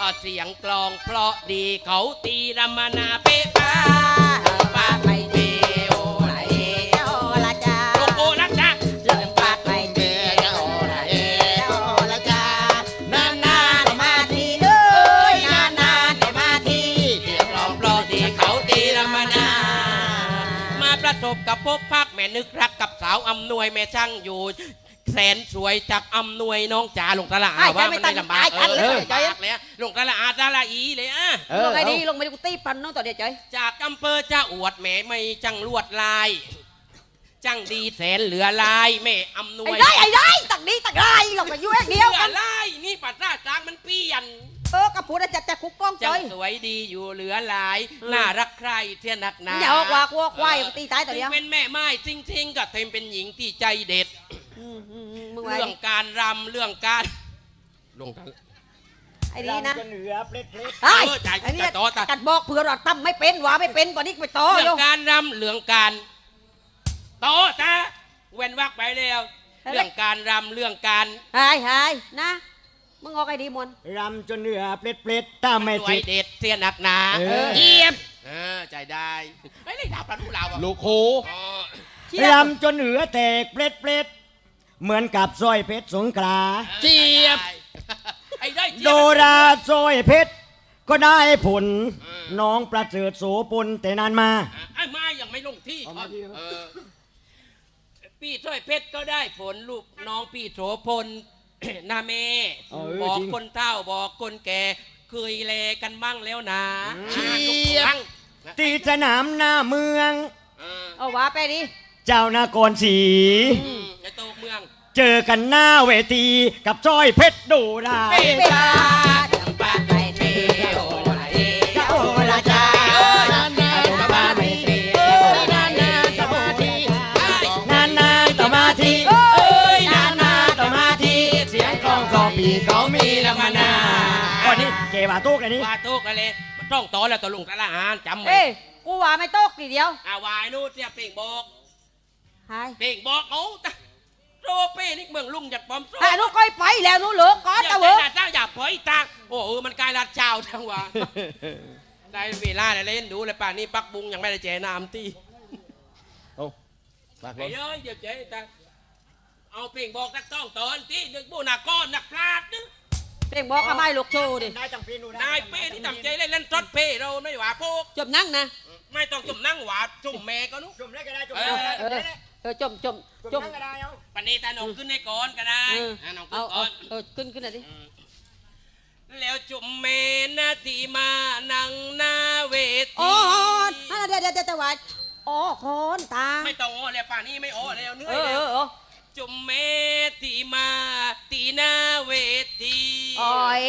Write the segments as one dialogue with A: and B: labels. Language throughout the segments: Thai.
A: อะเสียงกลองเพราะดีเขาตีรำมนาเป๊ะป้าป้าไปเดโอไหล
B: โอละจ้า
A: โลโก้รักจ้า
B: เริ่มปากไปเดียวโอละเอโอละจ้านานนานๆมาทีเอ้ยนานนานๆมาที
A: เสียงกลองเพราะดีเขาตีรำมนา มาประสบกับพบพักแม่นึกรักกับสาวอำนวยแม่ช่างอยู่ แสนสวยจากอำนวยน้องจ๋าลงตะละอาว่ามันไม่ลำบากเออลำบากเลยลงตะละอาตะละอีเลยอะ
C: เออ
B: ลงไงดีลงไปกูตีปันน้องต่อเดียวใจ
A: จากอำเภอจะอวดแม่ไม่จังลวดลายจังดีแสนเหลือลายแม่อำนว
B: ไอ้
A: ย
B: ได้ไอ้ได้ตักนี้ตักไรลงไปอยู่แค่
A: เห
B: เดียว
A: ลื
B: กั
A: อนลายนี่ปัดราจางมันเปลี่ยน
B: เออกระพูดจะจะคุกกล้องใจ
A: จังสวยดีอยู่เหลือหลายน่ารักใครเทียนหนักหนา
B: อย่าออกว่ากัวควายตีตายต่อเดียว
A: ถึงเป็นแม่ไม้จริงๆก็เต็มเป็นหญิงที่ใจเด็ด
B: อื มอืมอืมมึงไว้
A: เรื่องการรำเรื่องการลงทัน
B: ไอ้นี่นะ
C: จนเหนือเพล็ดเพล็ด
B: ไอ้
A: เออจ่าย
B: ไอ้นี่
A: จ่ายต่อจ่าย
B: กัดบอกเผื่อเราตั้มไม่เป็นหวาไม่เป็นกว่านี้ไปต่อ
A: เรื่
B: โย
A: องการรำเรื่องการโตจ้าเว้นวักไปแล้วเรื่องการรำเรื่องการ
B: หายหายนะมึงออกไอ้ดีมวน
C: รำจนเหนือเพล็ดเพล็ดถ้าไม่
A: สวย
C: ติด
A: เด็ดเสียหนักหนา
C: เออ
A: เยี่ยมเออใจได้เฮ้ยเลยดาบปลาทูเราอะ
D: ลูกครู
A: อ๋อ
B: เชี่ย
C: รำจนเหนือแตกเพล็ดเพล็ด เหมือนกับสร้อยเพชรสงขลา
A: เจี๊ยบ ไอ้ได้เจี๊ยบ
C: โดราสร้อยเพชรก็ได้ผลน้องประเสริฐโสพลแต่นานมา
A: ไอ้ไม้ยังไม่ลงที่
C: เอามาที่
A: เออพี่ถ้อยเพชรก็ได้ผลลูกน้องพี่โสพล นาเม
C: เออ
A: บอก
C: จริง
A: คนเฒ่าบอกคนแก่เคยแลกันบ้างแล้วนะ
C: เชี
A: ลูก
C: ยบ
A: ฟัง
C: ตีสนามหน้าเมือง
A: เออ
B: เอาว่าไปดิ
C: เจ้านากรศรี
A: อืมไอ้โต เมือง
C: เจอกันหน้าเวทีกับสร้อยเพชรโดรา
A: เป้
B: เวลาจังปากไปเดียวโอละเอโอละจ้า
C: นานนานๆต่อมาที
A: เอ้ยนาน
C: นานๆต่อมาทีเสียงกลองก็ปีเขามีละมานาก่อนนี้เกว่าตุกอันนี้
A: ว่าทุกอะไรมันต้องต่อแล้วต่อลุงตะละหานจำไว้
B: เอ้ยกูว่าไม่ตกทีเดียว
A: อาวายนู่นเสียเป่งบอก
B: หาย
A: เป่งบอกเอาตะโรเป้นี่เมืองลุงจัดปอมโซ่
B: หายนู้นก้อยไปแล้วนู้นเหลือก้อน
A: อย่า
B: ตะ
A: ใจ
B: เวอ
A: หน้าเจ้าอย่าปล่อยตางโอ้เออมันกลายรัดเจ้าทั้งว่าได้เวลาได้เล่นดูเลยป่านนี้ปักบุงยังไม่ได้เจน้ำตี
D: ฝาก
A: ไป
D: รถ
A: เลยเดี๋ยวเจ๊ตาเอาเป่งบอกนักต้องตอนที่นึกบูนาก้อนนักพลาดนึก
B: เพ่งบอกกับไม่ลูกโชว์ดิ
C: นายจังปีนู
A: นายเป้ที่ทำใจเล่นเล่นทรดเป้เราไม่หวาพวก
B: จมนั่งนะ
A: ไม่ต้องจุ่มนั่งหวาจุ่มแม่ก็นุ๊ก
C: จุ่มได้ก็ได้จุ่ม
A: เอ
C: ได้
A: อ
B: เออเออจมจมจ
C: จุ่ม
B: ม
C: ได้ก็ได้เอา
A: ปันนี้ตาหนงขึ้นให้ก่อนก็ได้
B: เออ
A: อะหนงขึ้
B: เอา
A: นก่
B: เอา
A: อน
B: เออขึ้นขึ้นหน่อยดิ
A: แล้วจุ่มเมนาทีมานังหน้าเวที
B: อ๋ออะเดี๋ยวเดี๋ยวเดี๋ยวแต่ว่าอ๋อคอนตา
A: ไม่ต้องโอ้แล้วป่านนี้ไม่โอ้แล้วเหนื่
B: เอ
A: อย
B: อ
A: แล้
B: เอ
A: ว
B: อเออ
A: จุ่มเมทีมาตีนาเวที
B: โอ้ย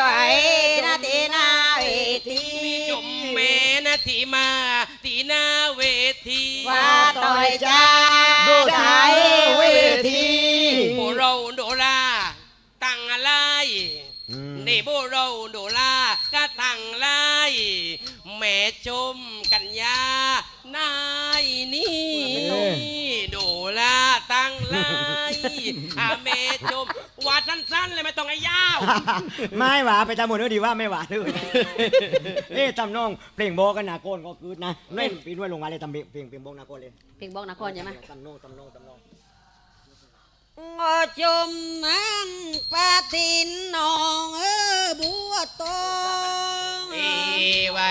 B: โอ้ยนาตีนาเวที
A: จุ่มเมนาทีมาตีนาเวที
B: ว่าต่อยจ้า
C: ดูใจเวที
A: โบเราโดราตั้งอะไรนี่โบเราโดลาก็ตั้งไล่แม่ชมกัญญานายนี่โด ลาตั้งไล่อาแม่ชมว่าสั้นๆเลยไม่ต้องให้ยาว
C: ไม่หวาไปตามหมดเนื้อดีว่าไม่หวาเลยเอ๊ะตำน้องเพลงบอกกันนาโกนก็คือนะเล่นปีด้วยลงมาเลยตำเพลงเพลงเพลงบอกนาโกนเลย
B: เพ่งบอกนครใช่ไหม
C: ตำน้องตำน้องตำน้อง
B: งอจมนังปาตินนองเออบัวตอง
A: เอไว้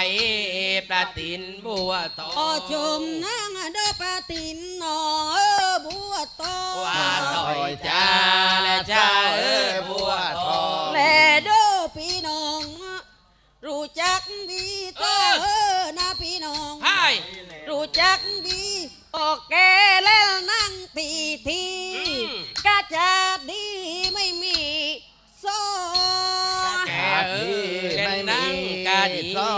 A: ประตินบัวตอง
B: งอจมนังเดอปาตินนองเออ บัวตอง
A: ว่าต่อยจ้าและจ้าเออบัวทอง
B: แลเดอพี่น้อง รู้จักดีเจ้าเออนะพี่น้อง
A: ใช่
B: รู้จักดีออกแกแล้วนั่งตีทีกาจะดีไม่มีโซ่
A: แกเออเล่นนั่งกาดี
D: สอ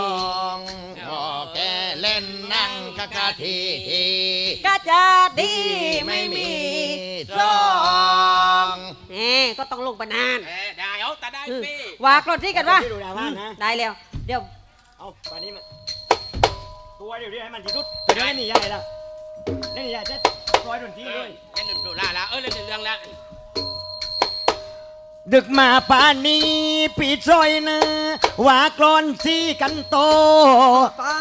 D: กะกะทีที
B: กาจะดีไม่มีโซ่
D: อง
B: แหมก็ต้องลงปนาน
A: เออได้เอาแต่ได้ปี
B: วากรถที่กันวะ
C: ที่ดูดาว่านะ
B: ได้แล้ว เดี๋ยว
C: เอาป่านนี้มันตัวเดี๋ยวนี้ให้มันที่สุดเดี๋ยวเล่นนี่ใหญ่แล้วเล่นนี่ใหญ่จะร้อยดนตรีเลย
A: เล่นดูล่าละเออเล่นเรื่องละ
C: ดึกมาป่านนี้ปีซอยนะว่ากรอนสีกันโต
E: ป้า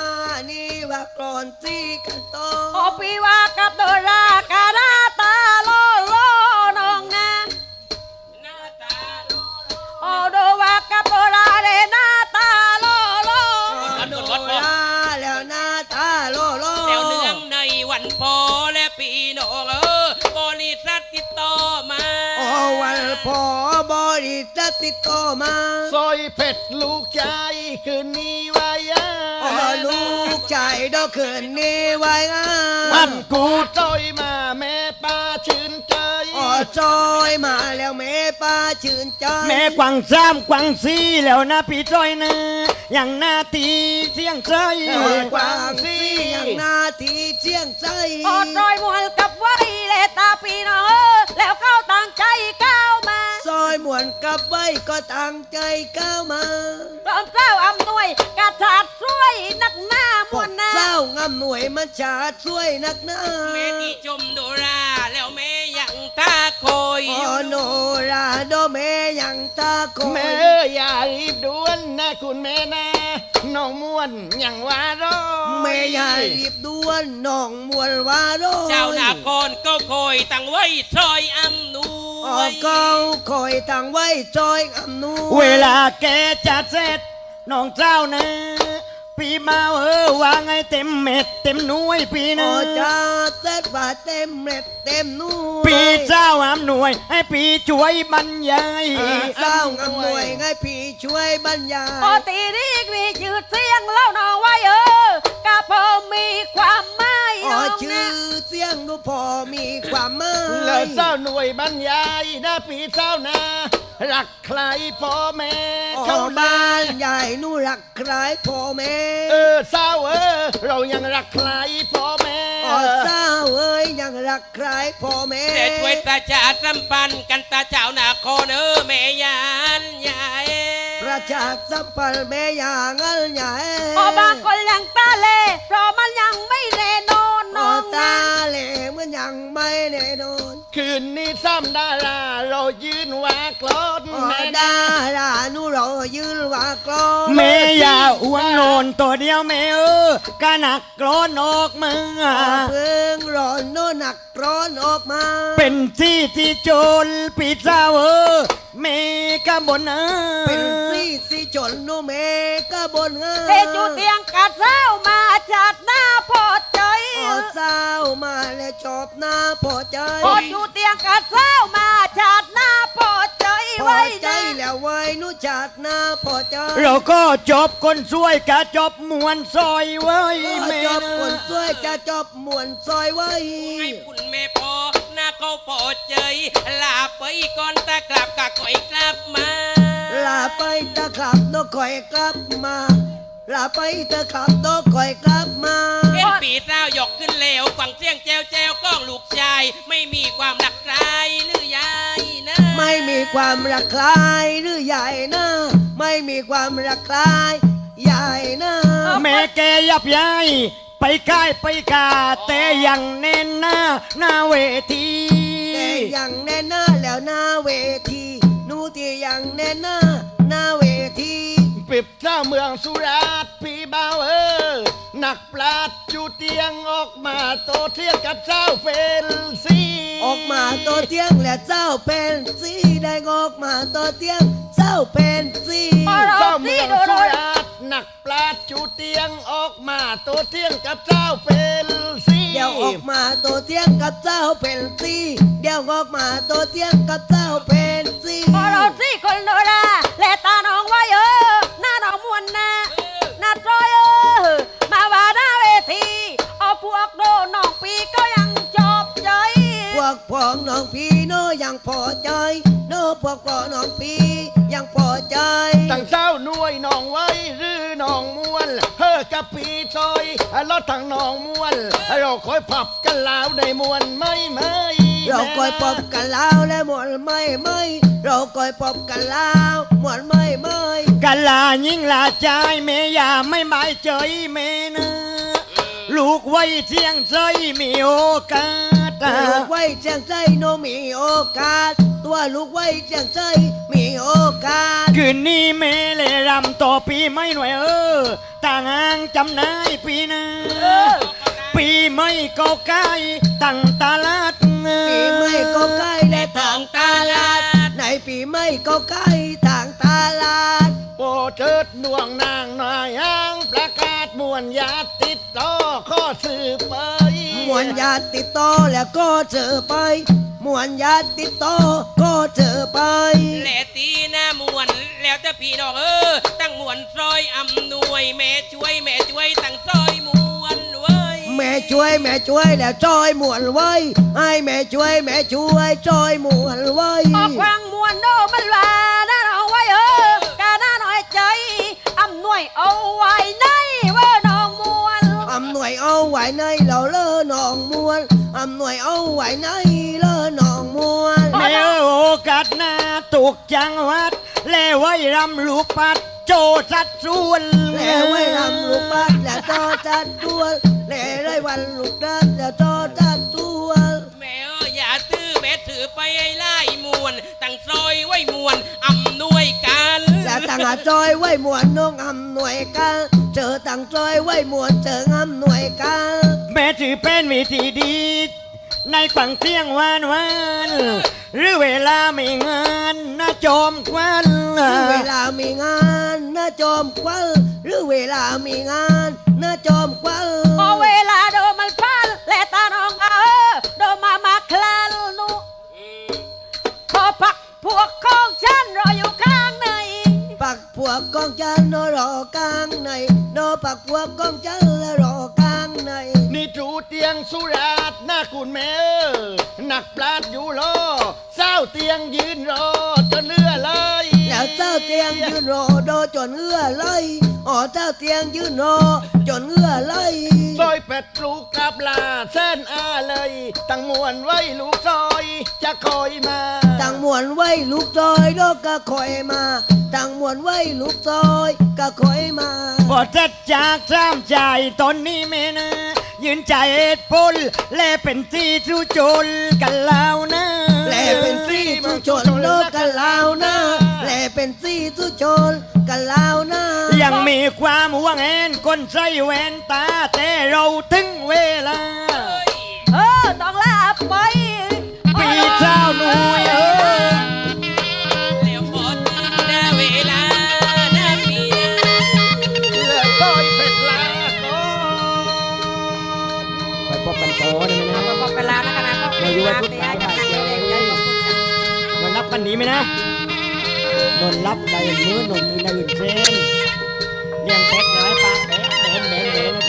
E: นี่ว่ากรอนสีกันโต
B: โอปีว่ากับโดรากาดาตาโล บริ
A: ษัทติดต่อมา
D: ซอยเผ็ดลูกใจคืนนี้วายา
E: โอ้ลูกชายดอกคืนนี้ไว้งา
D: มันกูซอยมาแม่ป้าชื่นใจ
E: โอ้จอยมาแล้วแม่ป้าชื่นใจ
C: แม่กวางซ้ำกวางซีแล้วนะปีซอยนะอย่างหน้าตีเสียงใจ
E: โอ้กวางสีอย่างหน้าที่เชียงใจ
B: โอตรอยมวลกับไว้เลตาปีน้องเออแล้วเข้าตั้งใจก้าวมา
E: ซอยหมวนกับไว้ก็ตั้งใจก้าวมา
B: พร้อมเจ้าอำนวยกระถาดช่วยนักหน้าม
E: พว
B: ว
E: ก
B: ลนา
E: เจ้างำหน่วยมันชาดช่วยนักหนา
A: แม่ที่ชมโดราแล้วแม่ยังตาคอยอ
E: โอยู่โนราโดเมยังตาโก
D: แม่อย่ารีบด่วนนะคุณแม่นะน้องม่วนอย่างว่ารอ
E: แม่ยายรีบด่วนน้องมวลวาโร
A: เจ้านาคอนก็คอยตั้งไว้ซอยอำนู
E: ออกเก้าคอยตั้งไว้จอยอำนู
C: เวลาแกจะเสร็จน้องเจ้านะปีมาเออว่าไงเต็มเม็ดเต็มหน่วยปี
E: โอ
C: นะ
E: จ้าเต็ดว่าเต็มเม็ดเต็มหนู
C: ปีเจ้าอำหน่วย ให้ปีช่วยบรรยาย
E: ปีเจ้างำหน่วยไงพี่ช่วยบรรยา
B: โอยตีนี้มีชื่อเสียงเล่าน้องไว้เออกะพอมีความ
E: ชื่อเสียงดูพอมีความหมาย
D: แล้วเจ้าหน่วยบรรยายนะปีเจ้านะรักใครพ่อแม่เขา
E: บ้า
D: บ้าน
E: ใหญ่หนูรักใครพ่อแม่
D: เออเศร้าเออเรายังรักใครพ่อแม่
E: อ๋อเจ้าเอ้ยยังรักใครพ่อแม่
A: แต่ช่วยตาจ่าสัมพันธ์กันตาเจ้าหน้าโคอนออแม่ยานยาย
E: ประชาสัมพันธ์แม่ยางันใหญ่
B: โอบางคนยังตาเลเพราะมันยังไม่
D: ซ้ำดาราเรายืนวากรถ
E: อ๋อ
D: แม่
E: ดาราหนูรอยืนว่ากลอง
C: แม่อย่าอ้วนโนนตัวเดียวแม่เออกะหนักกรอนออกมา
E: อ๋อเพิ่งร้อนโน่นหนักร้อนออกมา
C: เป็นที่ที่โจรปีเจ้าเออแม่กะบนเออ
E: เป็นสีสีจนโนเมก็บนเงา
B: เทจูเตียงกัดเช้ามาจัดหน้าพอใจ
E: อ๋อ เศร้ามาแล้วจบหน้าพอใจ
B: พอจูเตียงกัดเช้ามาจัดหน้าพอใจ
E: พอ
B: ไว้
E: ใจ
B: นะ
E: แล้วไว้หนูจัดหน้าพอใจ
C: เราก็จบคนสวยกะจบมวนซอยไว้
E: อ๋อ
C: แม่
E: จบคนสวยจะจบมวนซอยไว้
A: ให้คุณแม่พอหน้าเขาพอใจ ลาไปก่อนตากลับกะก่อยกลับมา
E: ลาไปตะขับนกคอยกลับมา ลาไปตะขับนกคอยกลับมา
A: เห็นปีเต้าหยกขึ้นเลวฟังเสียงแจวแจวก้องลูกชาย ไม่มีความหนักใจหรือยายนะ
E: ไม่มีความรักใครหรือใหญ่นะ ไม่มีความรักใครใหญ่นะ
C: แม่แกยับยัยไปค่ายไปกาแต่ยังแน่นหน้าหน้าเวที
E: แต่ยังแน่นหน้าแล้วหน้าเวทีหนูที่ยังแน่นหน้าหน้าเวที
D: ปิบเจ้าเมืองสุราษฎร์พี่บ่าวเออนักปราดจูเตียงออกมาโตเทียงกับเจ้าเฟลซี
E: ออกมาตัวเที่ยงและเจ้าเป็นสีได้ออกมาตัวเที่ยงเจ้าเป็นสี
B: พอเรา
D: เจ้า
B: ที่
D: เมือง
B: โด
D: สุ
B: น
D: ราษฎร์นักปราดจูเตียงออกมาโตเทียงกับเจ้าเฟลซี
E: เดี๋ยวออกมาตัวเที่ยงกับเจ้าเป็นสีเดี๋ยวออกมาตัวเที่ยงกับเจ้าเป็นสี
B: พอเราที่คนโดราและตาน้องไว้เพวก
E: พ้องน้องพี่โนยังพอใจโนพวกพ้องน้องพี่ยังพอใจ
D: ตั้งเจ้าหน่วยหนองไว้หรือหนองมวนเฮ้อกับปีซอยรถทางหนองมวนเราคอยพับกันลาวในมวนไม่ไม่
E: เราคอยพบกันแล้วและหมดไม่ไม่เราคอยพบกันแล้วหมดไม่ไม่
C: กันลายิ่งลาใจแม่อย่าไม่หมายเจยแม่นะลูกไว้เสียงใจมีโอกาส
E: ลูกไว้แจ้งใจโนมีโอกาสตตัวลูกไว้เจียงใจมีโอกาส
C: คืนนี้แม่เลยรำต่อปีไม่หน่วยเออต่างอ่างจำนายปีหนาปีไม่ก็ใกล้ตั้งตลาด
E: ปีไม่ก็ใกล้และทางตลาดในปีไม่ก็ใกล้ทางตลาด
D: โปรดเถิดดวงนางนายอ้างประกาศมวลญาติติดต่อข้อสืบไป
E: มวนญาติติดต่อแล้วก็เจอไป มวนญาติติดต่อก็เจอไป
A: แหลตีหน้ามวนแล้วแต่พี่น้องเออ ตั้งมวนซอยอำนวยแม่ช่วยแม่ช่วยตั้งซอยมวนเว้ย
E: แม่ช่วยแม่ช่วยแล้วจอยมวนไว้ ให้แม่ช่วยแม่ช่วยจอยมวนไว้
B: ออกวางมวนโดมันว่าหน้าน้องไว้เออกาหน้าน้อยใจอำนวยเอาไว้ในว่าน้องมวน
E: อำหน่วยเอาไว้ในเราเลอหน องมวนอำหน่วยเอาไว้ในเลอหนองมวน
C: แม่โอกาสหน้าตุกจังหวัด แลไว้รำลูกปัด โจสัดส่วน
E: แล้วไว้ลำลูกบัดแล้วจอจัดตัวแล้วได้วันลูกดัดแล้วจอจัดตัว
A: แม่เอออย่าตื้อแม่ถือไปไอ้ไล่มวนตั้งซอยไว้มวนอำนวยกัน
E: แล้วตั้งหาจอยไว้มวนน้องอำหน่วยกันเจอตั้งจอยไว้มวนเจออำหน่วยกัน
C: แม่ถือเป็นวิธีดี ในฝังเที่ยงวานวานหรือเวลาไม่งานนะจอมควัน
E: หรือเวลามีงานนะจอมควันหรือเวลามีงานนะจอมควัน
B: พอเวล วก
E: กองจันทร์รอกลางในโนปักพวกกองจันทร์และรอกลางใน
D: นี่จูเตียงสุราษฎร์หน้าคุณแม่เออหนักปลาดอยู่รอเศร้าเตียงยืนรอจนเลือเลย
E: แล้วเจ้าเตียงยืนรอโดจนเอื้อไหล อ๋อเจ้าเตียงยืนรอจนเอื้อไหล
D: ซอยเป็ดลูกกับลาเส้นอาเลย ตั้งมวนไว้ลูกซอย จะคอยมา
E: ตั้งมวนไว้ลูกซอยโลกก็คอยมาตั้งมวนไว้ลูกซอยก็คอยมา
C: พอจัดจากสามใจตอนนี้แม่นะ ยืนใจเอ็ดพลและเป็นที่ทุจนกันแล้วนะ
E: แลเป็นซี่ทุชนโลกกันลาวนะแลเป็นซี่ทุชนกันลาวนะ
C: ยังมีความหวังแอนคนใส่แว่นตาแต่เราถึงเวลา
B: เออ ต้องลาไป
C: ปี ย
A: พุทธาบา
D: เจียวน
C: นรับกันดีไหมนะ
B: นนรับใน
C: มือนนมีในอื่นเซนเลี้ยงเป็กน้อยปลาเป็ดเบนเบนเบน